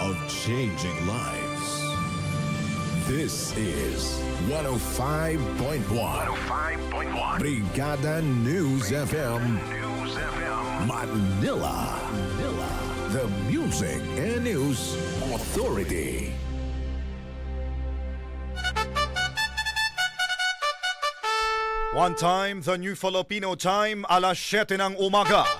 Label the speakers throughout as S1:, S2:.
S1: of changing lives. This is 105.1
S2: 5.1
S1: Brigada News FM
S2: News FM.
S1: Manila. Manila. The Music and News Authority.
S3: One time, the new Filipino time, alas 7 ng umaga.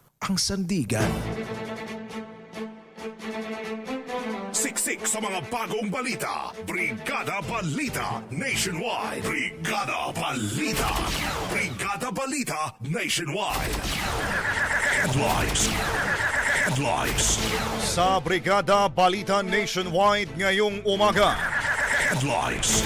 S1: ang sandigan.
S2: Siksik sa mga bagong balita. Brigada Balita Nationwide. Brigada Balita. Brigada Balita Nationwide. Headlines. Headlines.
S3: Sa Brigada Balita Nationwide ngayong umaga.
S2: Headlines.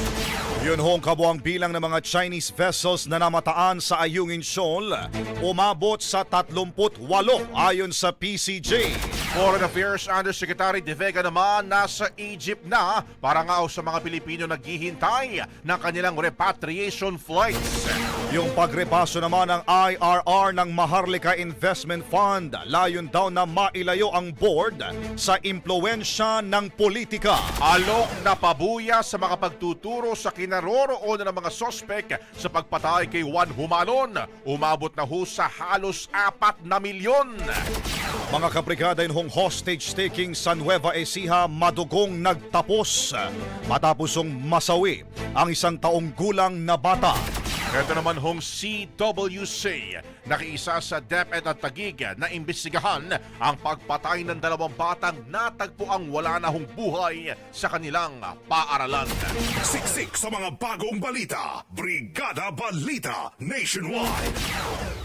S3: Yun hong kabuang bilang ng mga Chinese vessels na namataan sa Ayungin Shoal, umabot sa 38 ayon sa PCJ.
S4: Foreign Affairs Undersecretary De Vega naman nasa Egypt na para nga sa mga Pilipino naghihintay ng kanilang repatriation flights.
S3: Yung pagrepaso naman ng IRR ng Maharlika Investment Fund, layon daw na mailayo ang board sa impluensya ng politika.
S4: Alok na pabuya sa mga pagtuturo sa kinaroroonan ng mga sospek sa pagpatay kay Juan Humalon. Umabot na ho sa halos apat na milyon.
S3: Mga kabrigada hong hostage-taking sa Nueva Ecija madugong nagtapos matapos hong masawi ang isang taong gulang na bata.
S4: Ito naman hong CWC, nakiisa sa DepEd at Tagig na imbestigahan ang pagpatay ng dalawang batang natagpo ang wala na hong buhay sa kanilang paaralan.
S2: Siksik sa mga bagong balita. Brigada Balita Nationwide.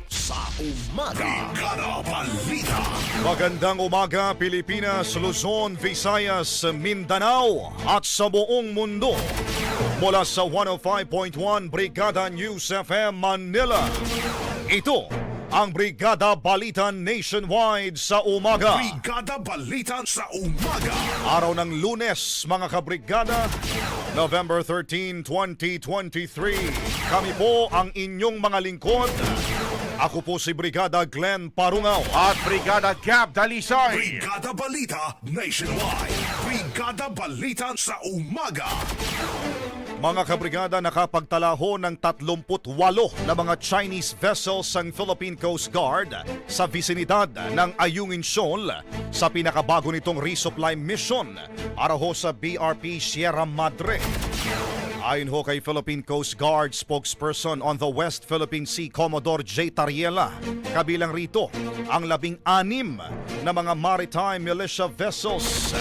S1: Sa umaga.
S2: Brigada Balita.
S3: Magandang umaga Pilipinas, Luzon, Visayas, Mindanao at sa buong mundo. Mula sa 105.1 Brigada News FM Manila. Ito ang Brigada Balita Nationwide sa umaga.
S2: Brigada Balita sa umaga.
S3: Araw ng lunes, mga kabrigada, November 13, 2023. Kami po ang inyong mga lingkod. Ako po si Brigada Glenn Parungaw.
S4: At Brigada Gab Dalisay.
S2: Brigada Balita Nationwide. Brigada Balita sa umaga.
S3: Mga kabrigada nakapagtalaho ng 38 na mga Chinese vessels ang Philippine Coast Guard sa visinidad ng Ayungin Shoal sa pinakabago nitong resupply mission para ho sa BRP Sierra Madre. Ayon ho kay Philippine Coast Guard spokesperson on the West Philippine Sea Commodore J. Tariela, kabilang rito ang labing anim na mga maritime militia vessels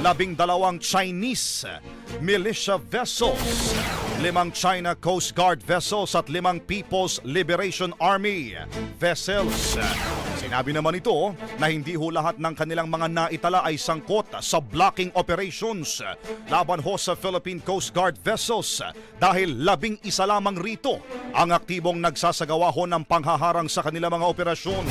S3: labing dalawang Chinese militia vessels, limang China Coast Guard vessels at limang People's Liberation Army vessels. Sinabi naman ito na hindi ho lahat ng kanilang mga naitala ay sangkot sa blocking operations laban ho sa Philippine Coast Guard vessels dahil labing isa lamang rito ang aktibong nagsasagawa ho ng panghaharang sa kanilang mga operasyon.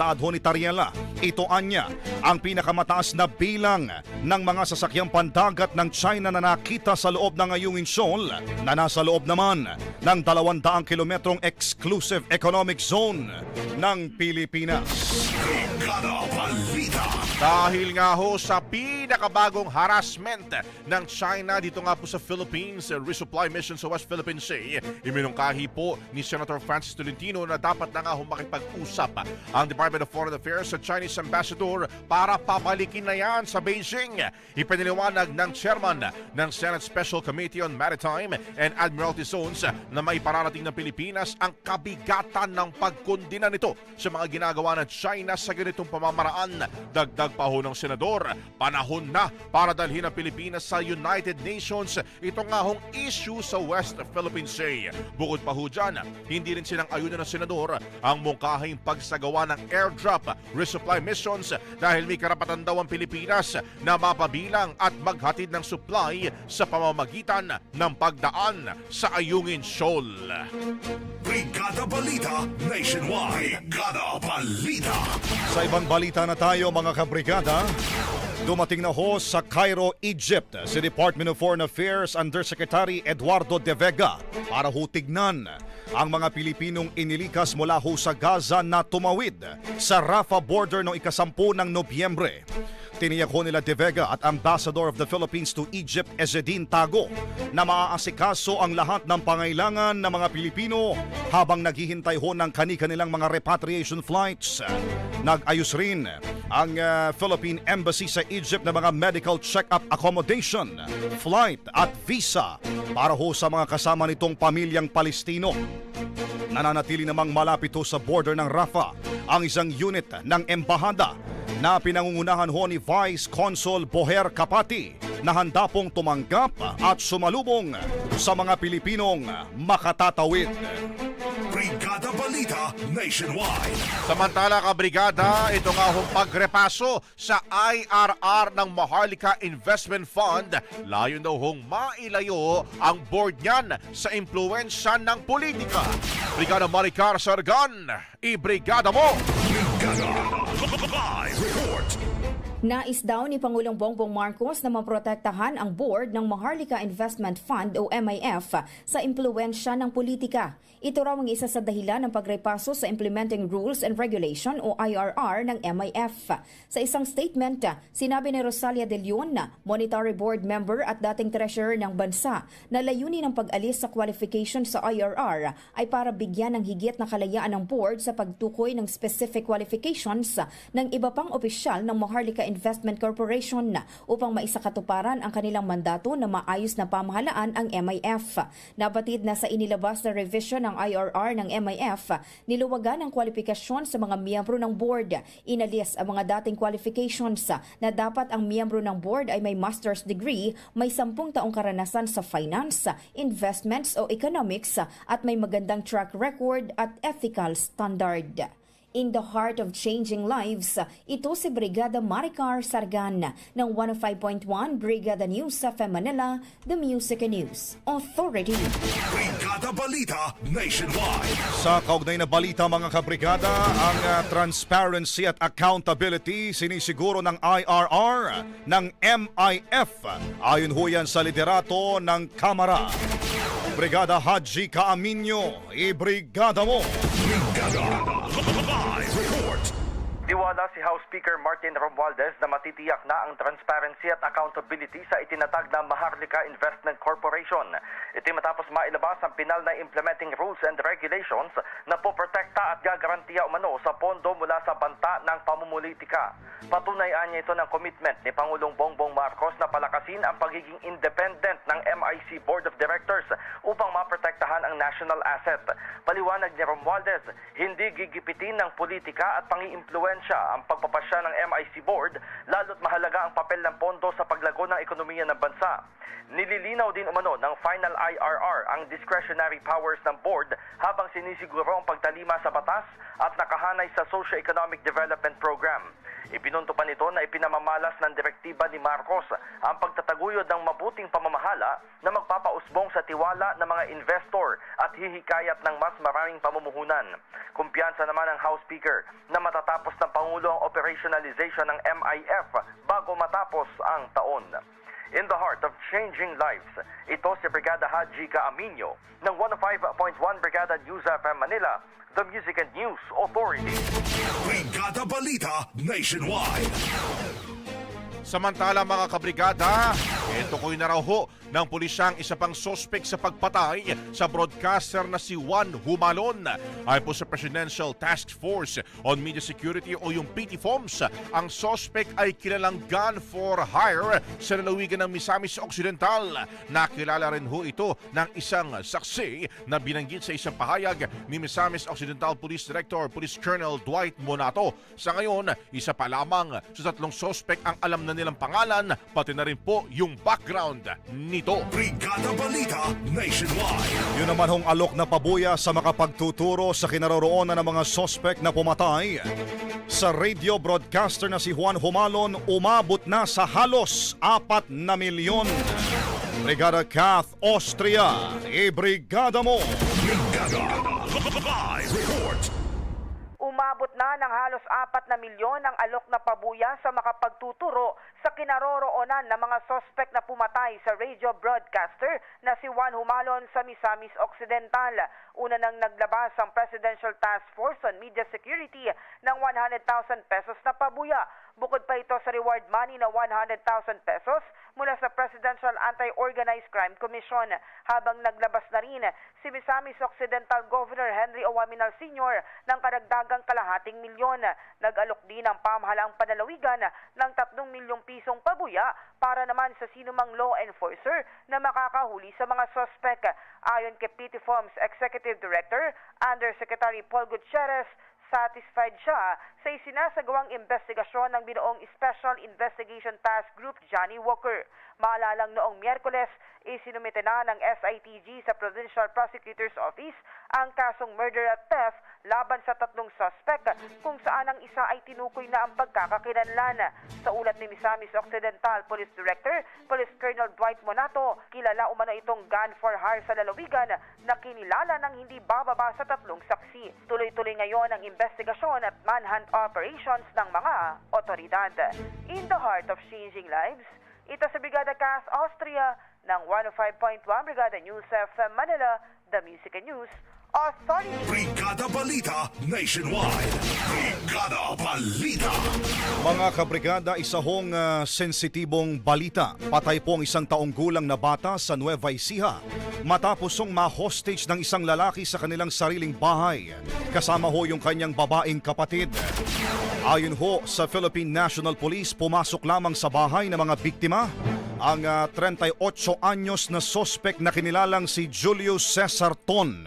S3: Saad ho ni Tariela, ito anya ang pinakamataas na bilang ng mga sasakyang pandagat ng China na nakita sa loob ng Ayungin Shoal na nasa loob naman ng 200 kilometrong exclusive economic zone ng Pilipinas.
S2: Brigada Balita.
S4: Dahil nga ho sa pinakabagong harassment ng China dito nga po sa Philippines, uh, resupply mission sa West Philippine Sea, iminungkahi po ni Senator Francis Tolentino na dapat na nga ho makipag-usap ang Department of Foreign Affairs sa Chinese Ambassador para pabalikin na yan sa Beijing. Ipiniliwanag ng chairman ng Senate Special Committee on Maritime and Admiralty Zones na may pararating ng Pilipinas ang kabigatan ng pagkundina nito sa mga ginagawa ng China sa ganitong pamamaraan. Dagdag pa ho ng senador, panahon na para dalhin ang Pilipinas sa United Nations. Ito nga hong issue sa West Philippine Sea. Bukod pa ho dyan, hindi rin silang ayunan ng senador ang mungkahing pagsagawa ng airdrop resupply missions dahil may karapatan daw ang Pilipinas na mapabilang at maghatid ng supply sa pamamagitan ng pagdaan sa Ayungin Shoal.
S2: Brigada Balita Nationwide. Brigada Balita.
S3: Sa ibang balita na tayo mga kabrigada, dumating na ho sa Cairo, Egypt si Department of Foreign Affairs Undersecretary Eduardo De Vega para ho tignan ang mga Pilipinong inilikas mula ho sa Gaza na tumawid sa Rafah border noong ikasampu ng Nobyembre. Tiniyak ho nila De Vega at Ambassador of the Philippines to Egypt Ezedin Tago na maaasikaso ang lahat ng pangailangan ng mga Pilipino habang naghihintay ho ng kani-kanilang mga repatriation flights. Nag-ayos rin ang uh, Philippine Embassy sa Egypt ng mga medical check-up accommodation, flight at visa para ho sa mga kasama nitong pamilyang Palestino. Nananatili namang malapit ho sa border ng Rafah ang isang unit ng embahada na pinangungunahan ho ni Vice Consul Boher Kapati na handa pong tumanggap at sumalubong sa mga Pilipinong makatatawid.
S2: Balita Nationwide.
S4: Samantala ka brigada, ito nga hong pagrepaso sa IRR ng Maharlika Investment Fund. Layon daw hong mailayo ang board niyan sa impluensya ng politika. Brigada Maricar Sargan, i-brigada mo!
S2: Brigada Live Report.
S5: Nais daw ni Pangulong Bongbong Marcos na maprotektahan ang board ng Maharlika Investment Fund o MIF sa impluensya ng politika. Ito raw ang isa sa dahilan ng pagrepaso sa Implementing Rules and Regulation o IRR ng MIF. Sa isang statement, sinabi ni Rosalia De Leon, Monetary Board Member at dating Treasurer ng bansa, na layunin ng pag-alis sa qualification sa IRR ay para bigyan ng higit na kalayaan ng board sa pagtukoy ng specific qualifications ng iba pang opisyal ng Maharlika Investment Corporation upang maisakatuparan ang kanilang mandato na maayos na pamahalaan ang MIF. Nabatid na sa inilabas na revision IRR ng MIF, niluwagan ang kwalifikasyon sa mga miyembro ng board. Inalis ang mga dating qualifications na dapat ang miyembro ng board ay may master's degree, may sampung taong karanasan sa finance, investments o economics at may magandang track record at ethical standard. In the heart of changing lives, ito si Brigada Maricar Sargan ng 105.1 Brigada News sa Manila, The Music and News Authority.
S2: Brigada Balita Nationwide.
S3: Sa kaugnay na balita mga kabrigada, ang uh, transparency at accountability sinisiguro ng IRR ng MIF. Ayon ho yan sa liderato ng Kamara. Brigada Haji Kaaminyo, i-brigada mo!
S2: Brigada Live Report.
S6: Tiwala si House Speaker Martin Romualdez na matitiyak na ang transparency at accountability sa itinatag na Maharlika Investment Corporation. Ito matapos mailabas ang pinal na implementing rules and regulations na poprotekta at gagarantiya umano sa pondo mula sa banta ng pamumulitika. Patunayan niya ito ng commitment ni Pangulong Bongbong Marcos na palakasin ang pagiging independent ng MIC Board of Directors upang maprotektahan ang national asset. Paliwanag ni Romualdez, hindi gigipitin ng politika at pangiimpluensya ang pagpapasya ng MIC Board, lalo't mahalaga ang papel ng pondo sa paglago ng ekonomiya ng bansa. Nililinaw din umano ng final IRR ang discretionary powers ng board habang sinisiguro ang pagtalima sa batas at nakahanay sa Socio-Economic Development Program. Ipinunto pa nito na ipinamamalas ng direktiba ni Marcos ang pagtataguyod ng mabuting pamamahala na magpapausbong sa tiwala ng mga investor at hihikayat ng mas maraming pamumuhunan. Kumpiyansa naman ng House Speaker na matatapos ng Pangulo ang operationalization ng MIF bago matapos ang taon. In the heart of changing lives, ito si Brigada Haji Kaaminyo ng 105.1 Brigada News FM Manila, the Music and News Authority.
S2: Brigada Balita Nationwide.
S4: Samantala mga kabrigada, ito ko'y naraho ng pulisyang isa pang sospek sa pagpatay sa broadcaster na si Juan Humalon. Ay po sa Presidential Task Force on Media Security o yung PTFOMS, ang sospek ay kilalang gun for hire sa lalawigan ng Misamis Occidental. Nakilala rin ho ito ng isang saksi na binanggit sa isang pahayag ni Misamis Occidental Police Director Police Colonel Dwight Monato. Sa ngayon, isa pa lamang sa tatlong sospek ang alam na nilang pangalan, pati na rin po yung background nito.
S2: Brigada Balita Nationwide.
S3: Yun naman hong alok na pabuya sa makapagtuturo sa kinaroroonan ng mga sospek na pumatay. Sa radio broadcaster na si Juan Humalon, umabot na sa halos apat na milyon. Brigada Kath Austria, i-brigada mo!
S2: Brigada.
S7: Umabot na ng halos apat na milyon ang alok na pabuya sa makapagtuturo sa kinaroroonan ng mga sospek na pumatay sa radio broadcaster na si Juan Humalon sa Misamis Occidental. Una nang naglabas ang Presidential Task Force on Media Security ng 100,000 pesos na pabuya. Bukod pa ito sa reward money na 100,000 pesos mula sa Presidential Anti-Organized Crime Commission. Habang naglabas na rin si Misamis Occidental Governor Henry Owaminal Sr. ng karagdagang kalahating milyon. Nag-alok din ang pamahalaang panalawigan ng 3 milyong pisong pabuya para naman sa sinumang law enforcer na makakahuli sa mga sospek. Ayon kay PTFOM's Executive Director, Undersecretary Paul Gutierrez, satisfied siya sa isinasagawang investigasyon ng binuong Special Investigation Task Group Johnny Walker. Maalalang noong Miyerkules, isinumite na ng SITG sa Provincial Prosecutor's Office ang kasong murder at theft laban sa tatlong suspect kung saan ang isa ay tinukoy na ang pagkakakilanlan. Sa ulat ni Misamis Occidental Police Director, Police Colonel Dwight Monato, kilala umano itong gun for hire sa lalawigan na kinilala ng hindi bababa sa tatlong saksi. Tuloy-tuloy ngayon ang investigasyon at manhunt operations ng mga otoridad. In the heart of changing lives, ito sa Brigada Cast Austria ng 105.1 Brigada News FM Manila, The Music and News Authority.
S2: Brigada Balita Nationwide. Brigada Balita.
S3: Mga kabrigada, isa hong ah, sensitibong balita. Patay po ang isang taong gulang na bata sa Nueva Ecija matapos hong ma-hostage ng isang lalaki sa kanilang sariling bahay. Kasama ho yung kanyang babaeng kapatid. Ayon ho sa Philippine National Police, pumasok lamang sa bahay ng mga biktima ang ah, 38 anyos na sospek na kinilalang si Julius Cesar Ton.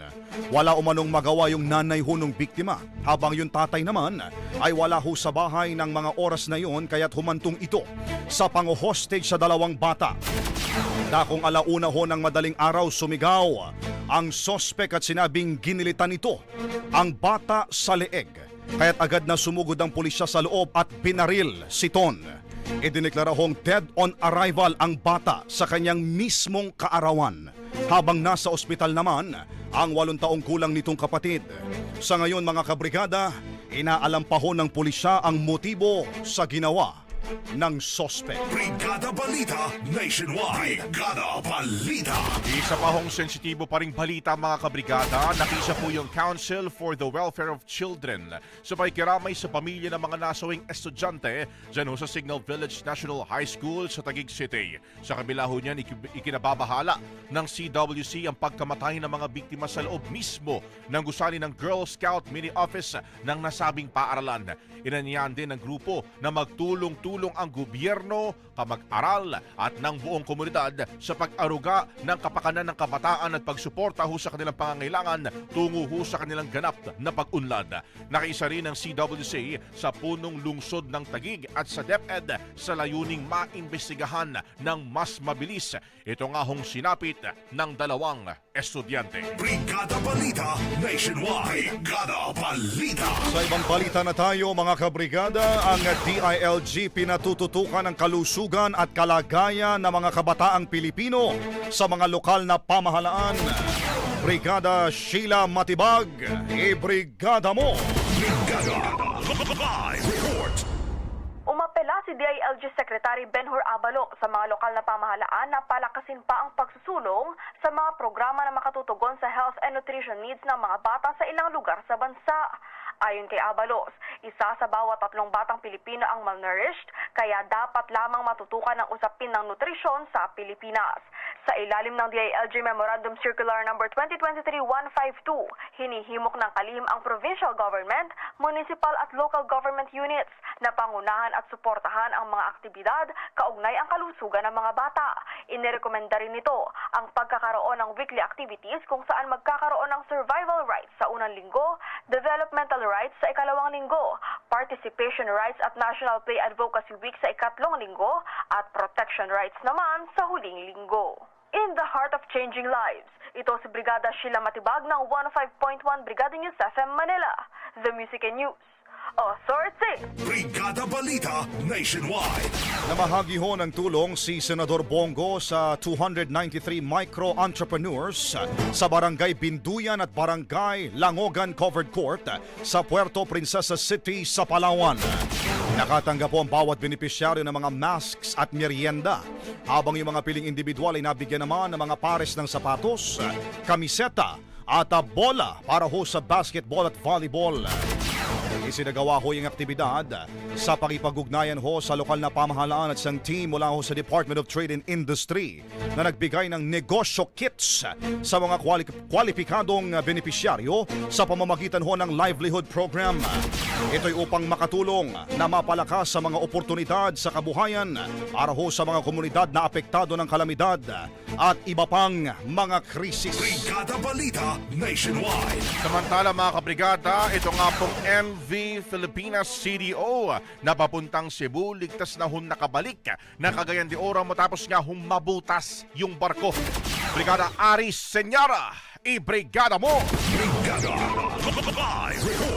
S3: Wala umanong magawa yung nanay ho biktima, habang yung tatay naman ay wala ho sa bahay ng mga oras na yon kaya't humantong ito sa pang-hostage sa dalawang bata. Dakong alauna ho ng madaling araw sumigaw ang sospek at sinabing ginilitan nito ang bata sa leeg. Kaya't agad na sumugod ang pulisya sa loob at binaril si Ton. Idineklara hong dead on arrival ang bata sa kanyang mismong kaarawan. Habang nasa ospital naman ang walong taong kulang nitong kapatid. Sa ngayon mga kabrigada, inaalam pa ho ng pulisya ang motibo sa ginawa ng sospek.
S2: Brigada Balita Nationwide. Brigada Balita.
S4: Isa pa hong sensitibo pa ring balita mga kabrigada, nakisa po yung Council for the Welfare of Children sa pakikiramay sa pamilya ng mga nasawing estudyante dyan ho sa Signal Village National High School sa Taguig City. Sa kabila ho niyan, iki- ikinababahala ng CWC ang pagkamatay ng mga biktima sa loob mismo ng gusali ng Girl Scout Mini Office ng nasabing paaralan. Inanyahan din ng grupo na magtulong-tulong tumutulong ang gobyerno, kamag-aral at ng buong komunidad sa pag-aruga ng kapakanan ng kabataan at pagsuporta ho sa kanilang pangangailangan tungo ho sa kanilang ganap na pag-unlad. Nakiisa rin ang CWC sa punong lungsod ng Tagig at sa DepEd sa layuning maimbestigahan ng mas mabilis. Ito nga hong sinapit ng dalawang estudyante.
S2: Brigada Balita Nationwide. Brigada Balita.
S3: Sa ibang balita na tayo mga kabrigada, ang DILG pinatututukan ang kalusugan at kalagayan ng mga kabataang Pilipino sa mga lokal na pamahalaan. Brigada Sheila Matibag, i-brigada mo!
S2: Brigada. Live.
S8: Umapela si DILG Secretary Benhur Abalo sa mga lokal na pamahalaan na palakasin pa ang pagsusulong sa mga programa na makatutugon sa health and nutrition needs ng mga bata sa ilang lugar sa bansa. Ayon kay Abalos, isa sa bawat tatlong batang Pilipino ang malnourished, kaya dapat lamang matutukan ang usapin ng nutrisyon sa Pilipinas. Sa ilalim ng DILG Memorandum Circular No. 2023-152, hinihimok ng kalihim ang provincial government, municipal at local government units na pangunahan at suportahan ang mga aktibidad kaugnay ang kalusugan ng mga bata. Inirekomenda rin nito ang pagkakaroon ng weekly activities kung saan magkakaroon ng survival rights sa unang linggo, developmental rights sa ikalawang linggo, participation rights at National Play Advocacy Week sa ikatlong linggo, at protection rights naman sa huling linggo. In the heart of changing lives, ito si Brigada Sheila Matibag ng 105.1 Brigada News FM Manila, The Music and News. Authority!
S2: Brigada Balita Nationwide.
S3: Namahagi ho ng tulong si Senador Bongo sa 293 micro-entrepreneurs sa Barangay Binduyan at Barangay Langogan Covered Court sa Puerto Princesa City sa Palawan. Nakatanggap po ang bawat benepisyaryo ng mga masks at merienda habang yung mga piling individual ay nabigyan naman ng mga pares ng sapatos, kamiseta at ah, bola para ho sa basketball at volleyball. Isinagawa ho yung aktibidad sa pakipag-ugnayan ho sa lokal na pamahalaan at isang team mula ho sa Department of Trade and Industry na nagbigay ng negosyo kits sa mga kwali- kwalipikadong benepisyaryo sa pamamagitan ho ng livelihood program. Ito'y upang makatulong na mapalakas sa mga oportunidad sa kabuhayan para ho sa mga komunidad na apektado ng kalamidad at iba pang mga krisis.
S2: Brigada Balita Nationwide.
S4: Samantala mga kabrigada, ito nga pong MV Filipinas CDO na papuntang Cebu, ligtas na hun nakabalik na Cagayan de Oro matapos nga humabutas yung barko. Brigada Aris Senyara, i-brigada mo!
S2: Brigada. Live report.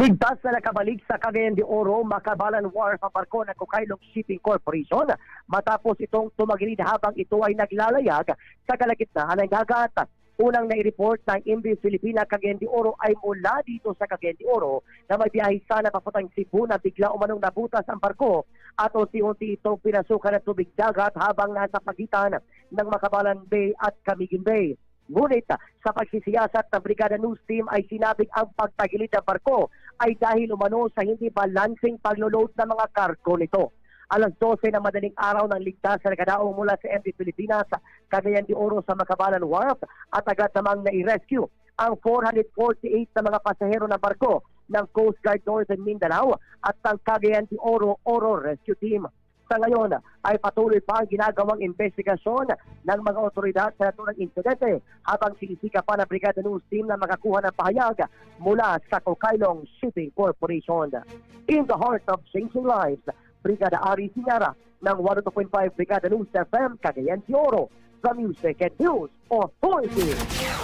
S9: Ligtas na nakabalik sa Cagayan de Oro, makabalan war sa barko ng Cocailog Shipping Corporation matapos itong tumagilid habang ito ay naglalayag sa kalagitnaan ng dagat. Unang nai-report ng MV Filipina Cagayan de Oro ay mula dito sa Cagayan de Oro na may biyahe sana papuntang Cebu na bigla umanong nabutas ang barko at unti-unti itong pinasukan ng tubig dagat habang nasa pagitan ng Makabalan Bay at Camiguin Bay. Ngunit sa pagsisiyasat ng Brigada News Team ay sinabing ang pagtagilid ng barko ay dahil umano sa hindi balancing pagloload ng mga kargo nito. Alas 12 na madaling araw ng ligtas na nagadaong mula sa MV Pilipinas, Cagayan de Oro sa Makabalan Wharf at agad namang nai-rescue ang 448 na mga pasahero ng barko ng Coast Guard Northern Mindanao at ng Cagayan de Oro Oro Rescue Team. Sa ngayon ay patuloy pa ang ginagawang investigasyon ng mga otoridad sa naturang insidente habang sinisika pa ng Brigada News Team na makakuha ng pahayag mula sa Cocailong Shipping Corporation. In the heart of changing lives, Brigada Ari Sinara ng 102.5 Brigada News FM Cagayan de Oro, the Music and News Authority.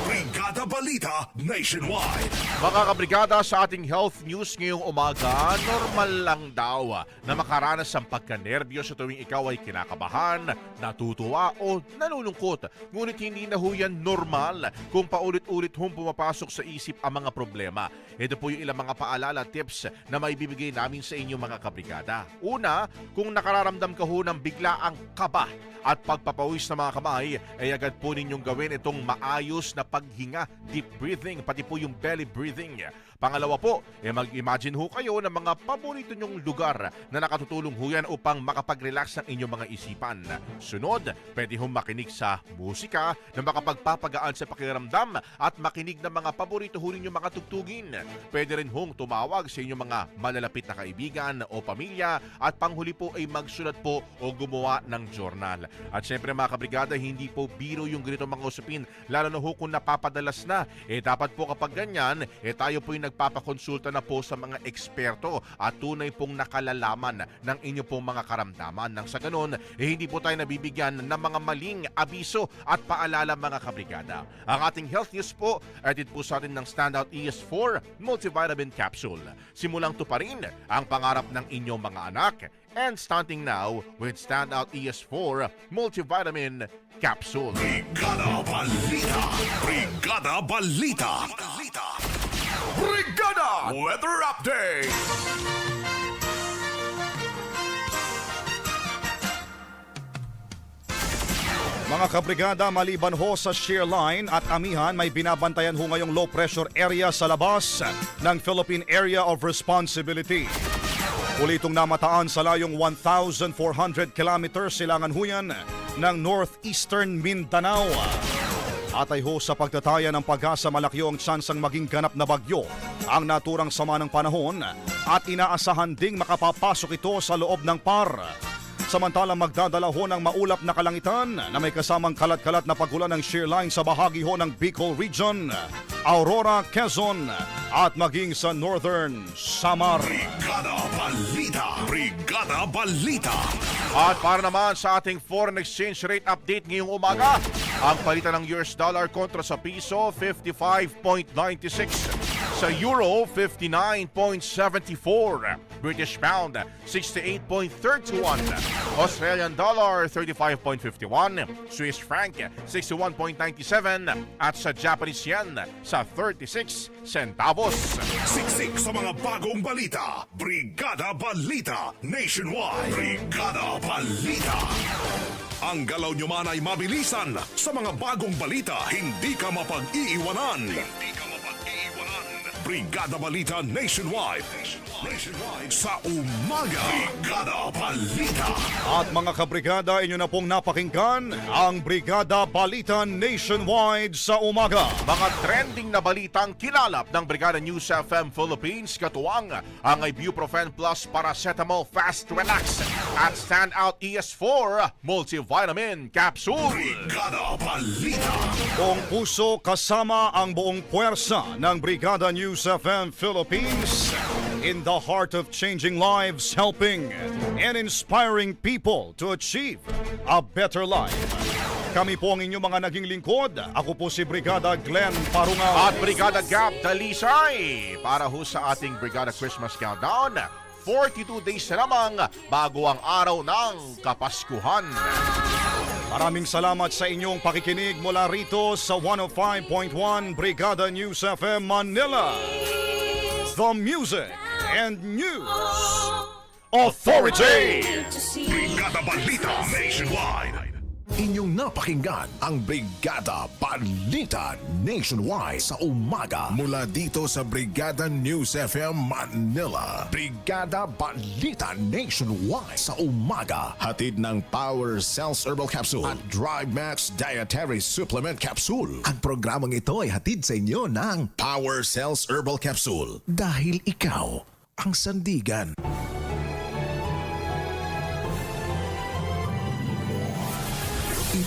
S2: Brigada Balita Nationwide.
S4: Mga kabrigada sa ating health news ngayong umaga, normal lang daw na makaranas ng pagkanerbyo sa tuwing ikaw ay kinakabahan, natutuwa o nalulungkot. Ngunit hindi na ho yan normal kung paulit-ulit hong pumapasok sa isip ang mga problema. Ito po yung ilang mga paalala tips na maibibigay namin sa inyo mga kabrigada. Una, kung nakararamdam ka ho ng biglaang kaba at pagpapawis ng mga kamay, ay agad po ninyong gawin itong maayos na paghinga, deep breathing, pati po yung belly breathing. Pangalawa po, eh mag-imagine ho kayo ng mga paborito nyong lugar na nakatutulong ho yan upang makapag-relax ng inyong mga isipan. Sunod, pwede hong makinig sa musika na makapagpapagaan sa pakiramdam at makinig ng mga paborito ho ninyong mga tugtugin. Pwede rin hong tumawag sa inyong mga malalapit na kaibigan o pamilya at panghuli po ay magsulat po o gumawa ng journal. At syempre mga kabrigada, hindi po biro yung ganito mga usapin, lalo na ho kung napapadalas na. Eh dapat po kapag ganyan, eh tayo po yung nagpapakonsulta na po sa mga eksperto at tunay pong nakalalaman ng inyo pong mga karamdaman. Nang sa ganun, eh hindi po tayo nabibigyan ng mga maling abiso at paalala mga kabrigada. Ang ating health news po, edit po sa atin ng Standout ES4 Multivitamin Capsule. Simulang tuparin ang pangarap ng inyong mga anak and starting now with Standout ES4 Multivitamin Capsule.
S2: Brigada Balita. Brigada Balita. Brigada Weather Update.
S3: Mga kabrigada, maliban ho sa shear line at amihan, may binabantayan ho ngayong low pressure area sa labas ng Philippine Area of Responsibility. Ulitong namataan sa layong 1,400 kilometers silangan huyan ng northeastern Mindanao. Atay ho sa pagtataya ng pag-asa malaki ang tsansang maging ganap na bagyo ang naturang sama ng panahon at inaasahan ding makapapasok ito sa loob ng par. Samantalang magdadala ho ng maulap na kalangitan na may kasamang kalat-kalat na pagulan ng shear line sa bahagi ho ng Bicol Region, Aurora, Quezon at maging sa Northern Samar.
S2: Brigada Balita. Brigada Balita.
S4: At para naman sa ating foreign exchange rate update ngayong umaga, ang palitan ng US dollar kontra sa piso 55.96, sa euro 59.74, British pound 68.31, Australian dollar 35.51, Swiss franc 61.97 at sa Japanese yen sa 36 centavos.
S2: Siksik sa mga bagong balita. Brigada Balita Nationwide. Brigada Balita. Ang galaw nyo man ay mabilisan. Sa mga bagong balita, hindi ka mapag-iiwanan. Hindi ka. Brigada Balita Nationwide. Nationwide. Sa umaga. Brigada Balita.
S3: At mga kabrigada, inyo na pong napakinggan ang Brigada Balita Nationwide sa umaga.
S4: Mga trending na balitang kinalap ng Brigada News FM Philippines katuwang ang Ibuprofen Plus Paracetamol Fast Relax at Standout ES4 Multivitamin Capsule.
S2: Brigada Balita.
S3: Buong puso kasama ang buong puwersa ng Brigada News FM Philippines in the heart of changing lives, helping and inspiring people to achieve a better life. Kami po ang inyong mga naging lingkod. Ako po si Brigada Glenn Parungaw.
S4: At Brigada Gab Dalisay para ho sa ating Brigada Christmas Countdown. 42 days na lamang bago ang araw ng Kapaskuhan.
S3: Maraming salamat sa inyong pakikinig mula rito sa 105.1 Brigada News FM Manila. The Music and News Authority.
S2: Brigada Balita Nationwide.
S1: Inyong napakinggan ang Brigada Balita Nationwide sa umaga mula dito sa Brigada News FM Manila. Brigada Balita Nationwide sa umaga. Hatid ng Power Cells Herbal Capsule at Drive Max Dietary Supplement Capsule. Ang programang ito ay hatid sa inyo ng Power Cells Herbal Capsule. Dahil ikaw ang sandigan.